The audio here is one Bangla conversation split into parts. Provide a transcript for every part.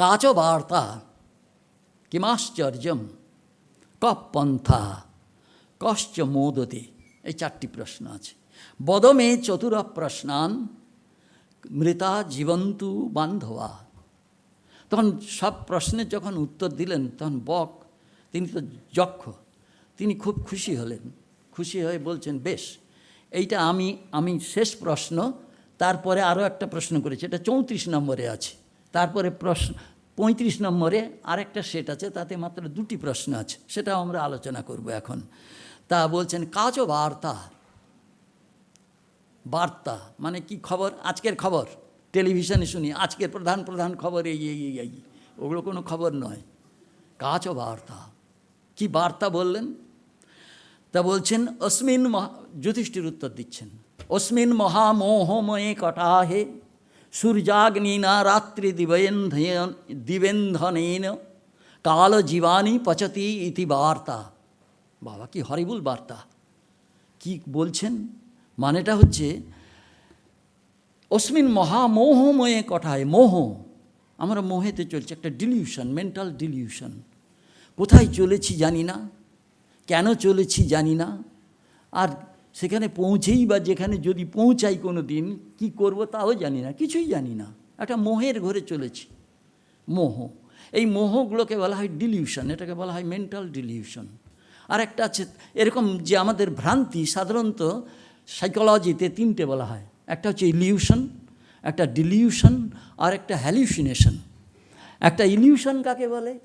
কাচ বার্তা কিমাশ্চর্যম কপন্থা কশ্চ মোদতে এই চারটি প্রশ্ন আছে। বদমে চতুর প্রশ্নান মৃতা জীবন্তু বান্ধবা। তখন সব প্রশ্নের যখন উত্তর দিলেন, তখন বক, তিনি তো যক্ষ, তিনি খুব খুশি হলেন। খুশি হয়ে বলছেন, বেশ, এইটা আমি আমি শেষ প্রশ্ন, তারপরে আরও একটা প্রশ্ন করেছি, এটা চৌত্রিশ নম্বরে আছে। তারপরে প্রশ্ন পঁয়ত্রিশ নম্বরে আরেকটা সেট আছে, তাতে মাত্র দুটি প্রশ্ন আছে, সেটাও আমরা আলোচনা করব এখন। তা বলছেন, কাজ ও বার্তা? বার্তা মানে কি খবর? আজকের খবর। টেলিভিশনে শুনি, আজকের প্রধান প্রধান খবর এই এই এই ওগুলো কোনো খবর নয়। কাজ ও বার্তা, কি বার্তা বললেন? তা বলছেন অস্মিন মহা যুধিষ্ঠির উত্তর দিচ্ছেন। অস্মিন মহামোহময়ে কটাহে সূর্যাগ্নিনা রাত্রি দিবেন্ধ দিবেন্ধনেন। কাল জীবানী পচতি ইতি বার্তা। বাবা, কি হরিবুল বার্তা। কি বলছেন? মানেটা হচ্ছে অস্মিন মহামোহময়ে কঠায় মোহ। আমরা মোহেতে চলছে, একটা ডিলিউশন, মেন্টাল ডিলিউশন। কোথায় চলেছি জানি না। কেন চলেছি জানি না। আর সেখানে পৌঁছেই বা যেখানে যদি পৌঁছাই কোনো দিন, কী করব তাও জানি না, কিছুই জানি না। একটা মোহের ঘরে চলেছি। মোহ। এই মোহগুলোকে বলা হয় ডিলিউশন, এটাকে বলা হয় মেন্টাল ডিলিউশন। আর একটা আছে, এরকম যে আমাদের ভ্রান্তি সাধারণত সাইকোলজিতে তিনটে বলা হয়। একটা হচ্ছে ইলিউশন, একটা ডিলিউশন, আর একটা হ্যালিউসিনেশন একটা ইলিউশন কাকে বলে?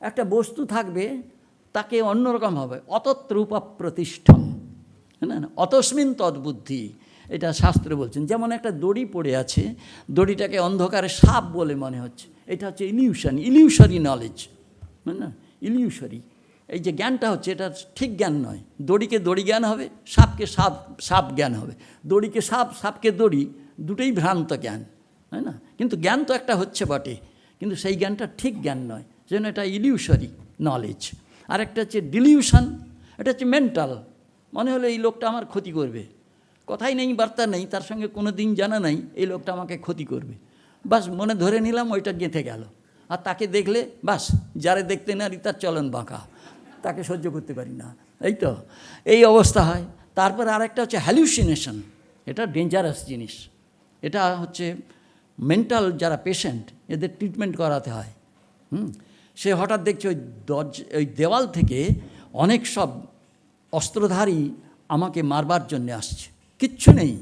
একটা বস্তু থাকবে, তাকে অন্যরকম হবে অতত্রূপা প্রতিষ্ঠম না না, অতস্মিন তদ্বুদ্ধি, এটা শাস্ত্রে বলছেন। যেমন একটা দড়ি পড়ে আছে, দড়িটাকে অন্ধকারে সাপ বলে মনে হচ্ছে। এটা হচ্ছে ইলিউশন, ইলিউশরি নলেজ না ইলিউশরি। এই যে জ্ঞানটা হচ্ছে, এটা ঠিক জ্ঞান নয়। দড়িকে দড়ি জ্ঞান হবে, সাপকে সাপ সাপ জ্ঞান হবে। দড়িকে সাপ, সাপকে দড়ি, দুটোই ভ্রান্ত জ্ঞান, তাই না? কিন্তু জ্ঞান তো একটা হচ্ছে বটে, কিন্তু সেই জ্ঞানটা ঠিক জ্ঞান নয়। যেন এটা ইলিউশরি নলেজ আর একটা হচ্ছে ডিলিউশন এটা হচ্ছে মেন্টাল মনে হলো এই লোকটা আমার ক্ষতি করবে। কথাই নেই, বার্তা নেই, তার সঙ্গে কোনো দিন জানা নাই, এই লোকটা আমাকে ক্ষতি করবে। বাস, মনে ধরে নিলাম ওইটা গেঁথে গেল। আর তাকে দেখলে, বাস, যারে দেখতে নারি তার চলন বাঁকা। তাকে সহ্য করতে পারি না। এই তো, এই অবস্থা হয়। তারপর আরেকটা হচ্ছে হ্যালিউসিনেশন এটা ডেঞ্জারাস জিনিস। এটা হচ্ছে মেন্টাল যারা পেশেন্ট এদের ট্রিটমেন্ট করাতে হয়। হুম? সে হঠাৎ দেখছে ওই দরজ, ওই দেওয়াল থেকে অনেক সব অস্ত্রধারী আমাকে মারবার জন্য আসছে। কিচ্ছু নেই।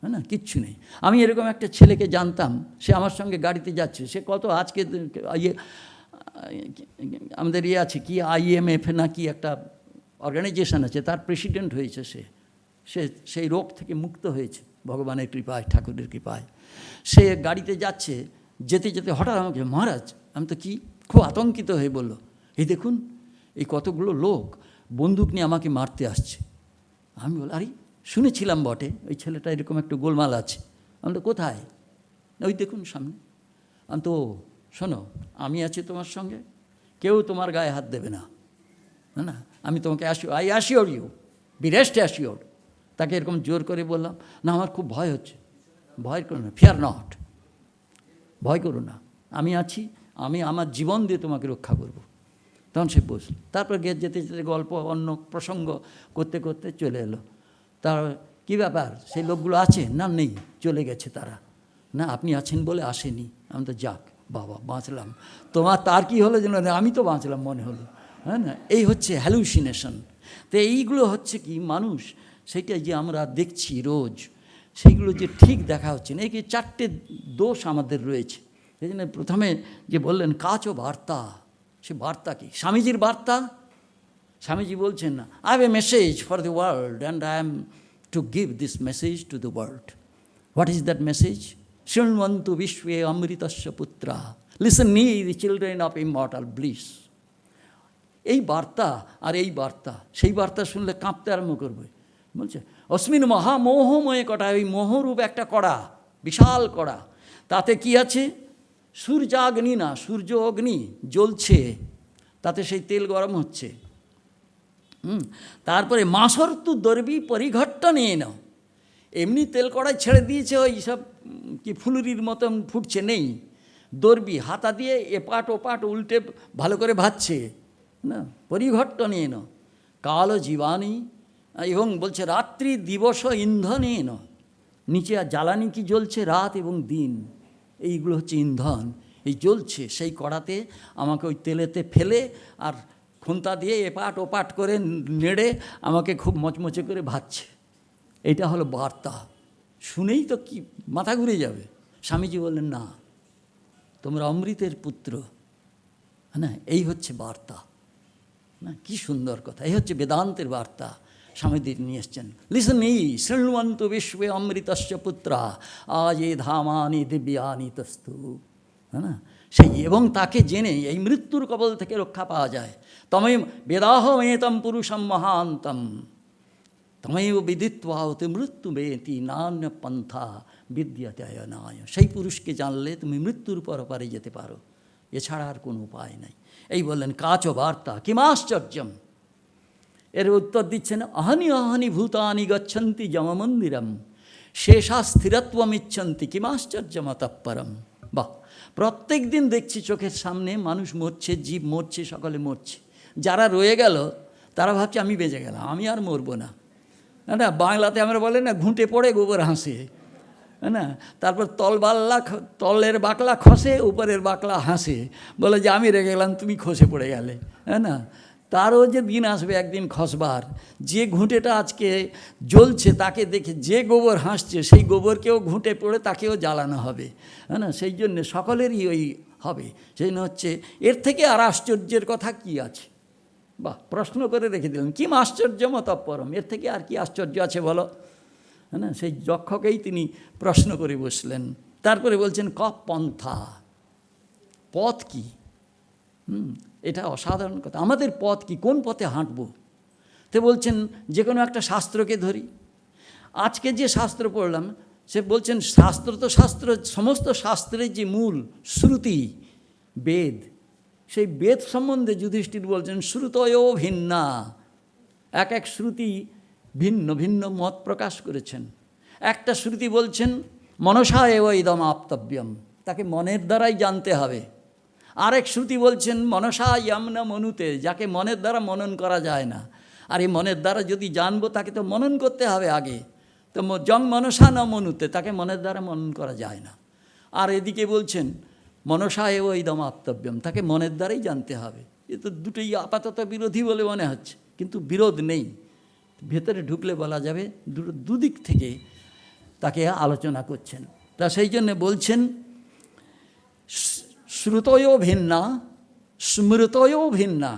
হ্যাঁ না? কিচ্ছু নেই। আমি এরকম একটা ছেলেকে জানতাম, সে আমার সঙ্গে গাড়িতে যাচ্ছে। সে কত আজকে ইয়ে আমাদের ইয়ে আছে কি আইএমএফ না কি একটা অর্গানাইজেশন আছে, তার প্রেসিডেন্ট হয়েছে সে। সে সেই রোগ থেকে মুক্ত হয়েছে, ভগবানের কৃপায়, ঠাকুরের কৃপায়। সে গাড়িতে যাচ্ছে, যেতে যেতে হঠাৎ আমাকে, মহারাজ, আমি তো কি খুব আতঙ্কিত হয়ে বলল। এই দেখুন, এই কতগুলো লোক বন্দুক নিয়ে আমাকে মারতে আসছে। আমি বল, আরে, শুনেছিলাম বটে, ওই ছেলেটা এরকম একটু গোলমাল আছে। আমি তো কোথায়? ওই দেখুন সামনে। আমি তো, শোনো, আমি আছি তোমার সঙ্গে, কেউ তোমার গায়ে হাত দেবে না। না আমি তোমাকে আসি I assure you be rest assured তাকে এরকম জোর করে বললাম, না, আমার খুব ভয় হচ্ছে। ভয় করো না ফিয়ার নট ভয় করো না। আমি আছি, আমি আমার জীবন দিয়ে তোমাকে রক্ষা করব। তখন সে বসল। তারপর গিয়ে যেতে যেতে গল্প, অন্য প্রসঙ্গ করতে করতে চলে এলো। তার কী ব্যাপার? সেই লোকগুলো আছে না নেই? চলে গেছে তারা। না, আপনি আছেন বলে আসেনি। আমি তো যাক, বাবা, বাঁচলাম। তোমার তার কি হলো যেন? আমি তো বাঁচলাম মনে হলো। হ্যাঁ না? এই হচ্ছে হ্যালুসিনেশন তো এইগুলো হচ্ছে কি মানুষ? সেটা যে আমরা দেখছি রোজ। সেইগুলো যে ঠিক দেখা হচ্ছে না। এই চারটে দোষ আমাদের রয়েছে। সেই জন্য প্রথমে যে বললেন, কাচ ও বার্তা। সে বার্তা কি? স্বামীজির বার্তা? স্বামীজি বলছেন না I a message for the world and I am to give this message to the world what is that message শৃণবন্তু বিশ্বে অমৃতস্য পুত্রা listen me the children of immortal bliss এই বার্তা আর এই বার্তা, সেই বার্তা শুনলে কাঁপতে আরম্ভ করবে। বলছে, অস্মিন মহামোহময় কটা ওই মোহরূপ একটা কড়া, বিশাল কড়া। তাতে কি আছে? সূর্যাগ্নি না সূর্য অগ্নি জ্বলছে, তাতে সেই তেল গরম হচ্ছে। হুম, তারপরে মাসর্তু দর্বি পরিঘট্ট নিয়ে নাও এমনি তেল কড়াই ছেড়ে দিয়েছে, ওই সব কি ফুলুরির মতন ফুটছে, নেই। দর্বি হাতা দিয়ে এপাট ওপাট উল্টে ভালো করে ভাজছে, না পরিঘট্ট নিয়ে ন কাল জীবানী এবং বলছে রাত্রি দিবস ইন্ধনে ন নিচে আর জ্বালানি কি জ্বলছে, রাত এবং দিন। এইগুলো হচ্ছে ইন্ধন। এই জ্বলছে, সেই কড়াতে আমাকে ওই তেলেতে ফেলে আর খুন্তা দিয়ে এপাট ওপাট করে নেড়ে আমাকে খুব মচমচে করে ভাজছে। এটা হলো বার্তা। শুনেই তো কি মাথা ঘুরে যাবে। স্বামীজি বললেন, না, তোমরা অমৃতের পুত্র। হ্যাঁ এই হচ্ছে বার্তা। না, কি সুন্দর কথা। এই হচ্ছে বেদান্তের বার্তা। স্বামীজি নিয়ে এসছেন। লিসন শৃণ্বন্ত বিশ্বে অমৃতস্য পুত্রা, আজ ধামানি দিব্যানি তস্তু। হ্যাঁ না? সেই এবং তাকে জেনে এই মৃত্যুর কবল থেকে রক্ষা পাওয়া যায়। তমে বেদাহ মেতম পুরুষম মহান্তম। তমেব বিদিত্বা অতি মৃত্যু বেতি নান্য পন্থা বিদ্যাতয়নায়। সেই পুরুষকে জানলে তুমি মৃত্যুর পরপারে যেতে পারো। এছাড়া আর কোনো উপায় নাই। এই বললেন, কাচ বার্তা, কিমাশ্চর্যম? এর উত্তর দিচ্ছেন অহনি অহনি ভূতানি গচ্ছন্তি যমমন্দিরম। শেষা স্থিরত্বম ইচ্ছন্তি কিমাশ্চর্যমতঃপরম। বাহ, প্রত্যেক দিন দেখছি চোখের সামনে মানুষ মরছে, জীব মরছে, সকলে মরছে। যারা রয়ে গেল, তারা ভাবছে, আমি বেঁচে গেলাম, আমি আর মরবো না। না না, বাংলাতে আমরা বলে না, ঘুঁটে পড়ে গোবর হাসে। না তারপর তলবাল্লা খ- তলের বাকলা খসে, উপরের বাকলা হাসে। বলে যে, আমি রেগে গেলাম, তুমি খসে পড়ে গেলে। হ্যাঁ না তারও যে দিন আসবে একদিন খসবার, যে ঘুঁটেটা আজকে জ্বলছে তাকে দেখে যে গোবর হাসছে, সেই গোবরকেও ঘুঁটে পড়ে তাকেও জ্বালানো হবে। হ্যাঁ না? সেই জন্যে সকলেরই ওই হবে। সেই জন্য হচ্ছে এর থেকে আর আশ্চর্যের কথা কি আছে? বাহ, প্রশ্ন করে রেখে দিলেন কিম আশ্চর্যম তৎপরম এর থেকে আর কি আশ্চর্য আছে বলো? হ্যাঁ সেই যক্ষকেই তিনি প্রশ্ন করে বসলেন। তারপরে বলছেন, ক পন্থা? পথ কি? এটা অসাধারণ কথা। আমাদের পথ কি? কোন পথে হাঁটব? তে বলছেন, যে কোনো একটা শাস্ত্রকে ধরি। আজকে যে শাস্ত্র পড়লাম, সে বলছেন, শাস্ত্র তো শাস্ত্র, সমস্ত শাস্ত্রের যে মূল শ্রুতি, বেদ, সেই বেদ সম্বন্ধে যুধিষ্ঠির বলছেন শ্রুতয়ও ভিন্না। এক এক শ্রুতি ভিন্ন ভিন্ন মত প্রকাশ করেছেন। একটা শ্রুতি বলছেন, মনসা এব ইদম আপ্তব্যম তাকে মনের দ্বারাই জানতে হবে। আরেক শ্রুতি বলছেন, মনসা ইয়ামনা মনুতে যাকে মনের দ্বারা মনন করা যায় না। আর এই মনের দ্বারা যদি জানব, তাকে তো মনন করতে হবে আগে। তো জং মনসা না মনুতে, তাকে মনের দ্বারা মনন করা যায় না। আর এদিকে বলছেন, মনসা এব ইদম আপ্তব্যম তাকে মনের দ্বারাই জানতে হবে। এ তো দুটোই আপাতত বিরোধী বলে মনে হচ্ছে, কিন্তু বিরোধ নেই। ভেতরে ঢুকলে বলা যাবে, দুটো দুদিক থেকে তাকে আলোচনা করছেন। তা সেই জন্যে বলছেন শ্রুতয়ও ভিন্না স্মৃতয়ও ভিন্না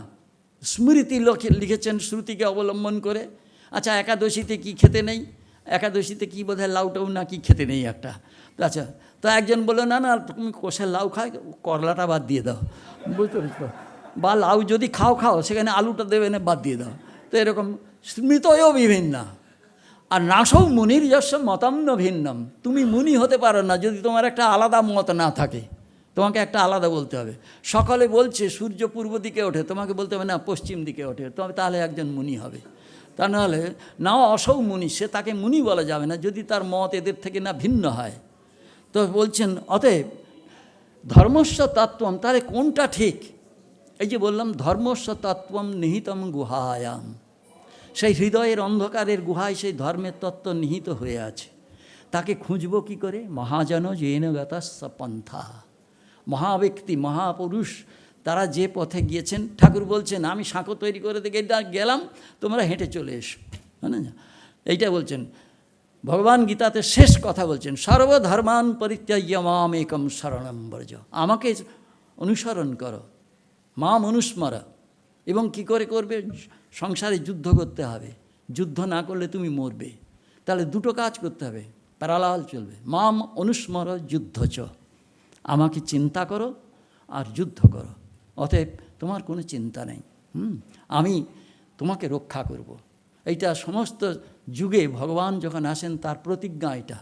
স্মৃতি লিখেছেন শ্রুতিকে অবলম্বন করে। আচ্ছা একাদশীতে কি খেতে নেই? একাদশীতে কি বোধহয় লাউটাও না কি খেতে নেই একটা? আচ্ছা তো একজন বলল, না না, তুমি কোষের লাউ খায় করলাটা বাদ দিয়ে দাও। বুঝতে পারছ বা লাউ যদি খাও খাও, সেখানে আলুটা দেবে না, বাদ দিয়ে দাও। তো এরকম স্মৃতয়ও বিভিন্ন। আর নাসৌ মুনির যশ মতান্ন ভিন্নম। তুমি মুনি হতে পারো না যদি তোমার একটা আলাদা মত না থাকে। তোমাকে একটা আলাদা বলতে হবে। সকলে বলছে, সূর্য পূর্ব দিকে ওঠে, তোমাকে বলতে হবে, না, পশ্চিম দিকে ওঠে, তবে তাহলে একজন মুনি হবে। তা নাহলে নাও অসৌ মুনি, সে তাকে মুনি বলা যাবে না, যদি তার মত এদের থেকে না ভিন্ন হয়। তো বলছেন, অতএব ধর্মস্ব তত্ত্বম, তাহলে কোনটা ঠিক? এই যে বললাম ধর্মস্ব তত্ত্বম নিহিতম গুহায়াম। সেই হৃদয়ের অন্ধকারের গুহায় সেই ধর্মের তত্ত্ব নিহিত হয়ে আছে। তাকে খুঁজব কি করে? মহাজন জেন গতস্য পন্থা। মহাব্যক্তি, মহাপুরুষ, তারা যে পথে গিয়েছেন, ঠাকুর বলছেন, আমি সাঁকো তৈরি করে দিকে গেলাম তোমরা হেঁটে চলে এসো। মানে এইটা বলছেন। ভগবান গীতাতে শেষ কথা বলছেন, সর্বধর্মান পরিত্যাজ্য মাম একম শরণম ব্রজ। আমাকে অনুসরণ করো মাম অনুস্মর এবং কি করে করবে? সংসারে যুদ্ধ করতে হবে। যুদ্ধ না করলে তুমি মরবে। তাহলে দুটো কাজ করতে হবে, প্যারালাল চলবে। মাম অনুস্মর যুদ্ধ চ। আমাকে চিন্তা করো আর যুদ্ধ করো। অতএব তোমার কোনো চিন্তা নেই। হুম? আমি তোমাকে রক্ষা করব। এইটা সমস্ত যুগে ভগবান যখন আসেন, তার প্রতিজ্ঞা এটা।